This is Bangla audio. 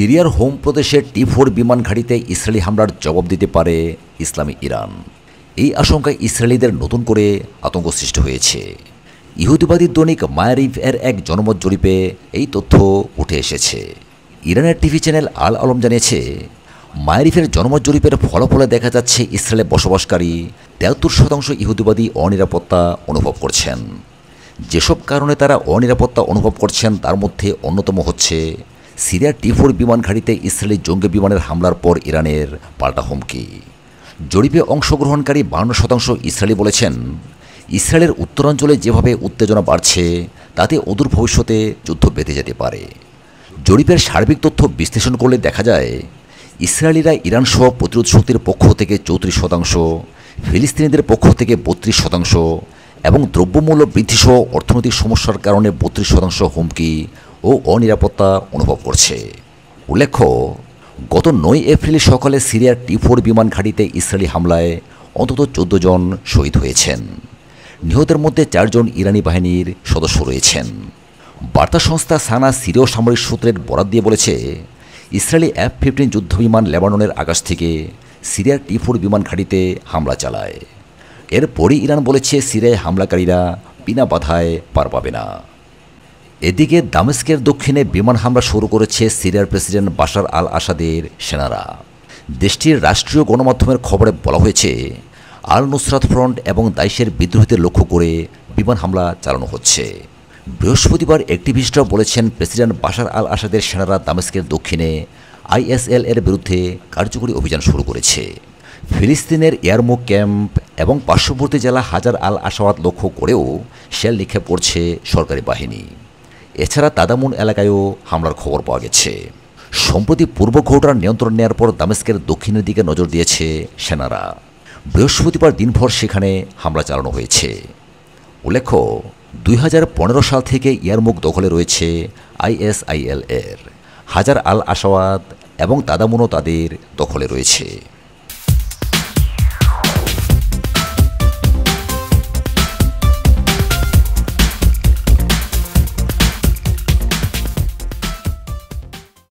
সিরিয়ার হোম প্রদেশের টি ফোর বিমান ঘাঁটিতে ইসরায়েলি হামলার জবাব দিতে পারে ইসলামী ইরান। এই আশঙ্কায় ইসরায়েলিদের নতুন করে আতঙ্ক সৃষ্টি হয়েছে। ইহুদিবাদী দৈনিক মায়ারিফ এর এক জনমত জরিপে এই তথ্য উঠে এসেছে। ইরানের টিভি চ্যানেল আল আলম জানিয়েছে, মায়ারিফের জনমত জরিপের ফলাফলে দেখা যাচ্ছে ইসরায়েলে বসবাসকারী তেয়াত্তর শতাংশ ইহুদিবাদী অনিরাপত্তা অনুভব করছেন। যেসব কারণে তারা অনিরাপত্তা অনুভব করছেন, তার মধ্যে অন্যতম হচ্ছে সিরিয়ার টি ফোর বিমান ঘাঁটিতে ইসরায়েলি জঙ্গি বিমানের হামলার পর ইরানের পাল্টা হুমকি। জরিপে অংশগ্রহণকারী বান্ন শতাংশ ইসরায়েলি বলেছেন, ইসরায়েলের উত্তরাঞ্চলে যেভাবে উত্তেজনা বাড়ছে, তাতে অদূর ভবিষ্যতে যুদ্ধ বেঁধে যেতে পারে। জরিপের সার্বিক তথ্য বিশ্লেষণ করলে দেখা যায়, ইসরায়েলিরা ইরান সহ প্রতিরোধ শক্তির পক্ষ থেকে চৌত্রিশ শতাংশ, ফিলিস্তিনিদের পক্ষ থেকে বত্রিশ শতাংশ এবং দ্রব্যমূল্য বৃদ্ধিসহ অর্থনৈতিক সমস্যার কারণে বত্রিশ শতাংশ হুমকি ও অনিরাপত্তা অনুভব করছে। উল্লেখ্য, গত নয় এপ্রিল সকালে সিরিয়ার টি ফোর বিমান ঘাঁটিতে ইসরায়েলি হামলায় অন্তত চোদ্দ জন শহীদ হয়েছেন। নিহতের মধ্যে চারজন ইরানি বাহিনীর সদস্য রয়েছেন। বার্তা সংস্থা সানা সিরীয় সামরিক সূত্রের বরাত দিয়ে বলেছে, ইসরায়েলি এফ ফিফটিন যুদ্ধবিমান লেবাননের আকাশ থেকে সিরিয়ার টি ফোর বিমান ঘাঁটিতে হামলা চালায়। এরপরই ইরান বলেছে, সিরিয়ায় হামলাকারীরা বিনা বাধায় পার পাবে না। এদিকে দামেস্কের দক্ষিণে বিমান হামলা শুরু করেছে সিরিয়ার প্রেসিডেন্ট বাশার আল আসাদের সেনারা। দেশটির রাষ্ট্রীয় গণমাধ্যমের খবরে বলা হয়েছে আল নুসরাত ফ্রন্ট এবং দাইশের বিদ্রোহীদের লক্ষ্য করে বিমান হামলা চালানো হচ্ছে। বৃহস্পতিবার অ্যাক্টিভিস্টরা বলেছেন প্রেসিডেন্ট বাশার আল আসাদের সেনারা দামেস্কের দক্ষিণে আইএসএল এর বিরুদ্ধে কার্যকরী অভিযান শুরু করেছে। ফিলিস্তিনের এয়ারমো ক্যাম্প এবং পার্শ্ববর্তী জেলা হাজার আল আশাওয়াত লক্ষ্য করেও শেল নিক্ষেপ করছে সরকারি বাহিনী। এছাড়া তাদামুন এলাকায়ও হামলার খবর পাওয়া গেছে। সম্প্রতি পূর্ব ঘোটার নিয়ন্ত্রণ নেয়ার পর দামেস্কের দক্ষিণের দিকে নজর দিয়েছে সেনারা। বৃহস্পতিবার দিনভর সেখানে হামলা চালানো হয়েছে। উল্লেখ্য, দুই হাজার পনেরো সাল থেকে ইয়ারমুখ দখলে রয়েছে আইএসআইএল এর হাজার আল আশাওয়াত এবং তাদামুনও তাদের দখলে রয়েছে।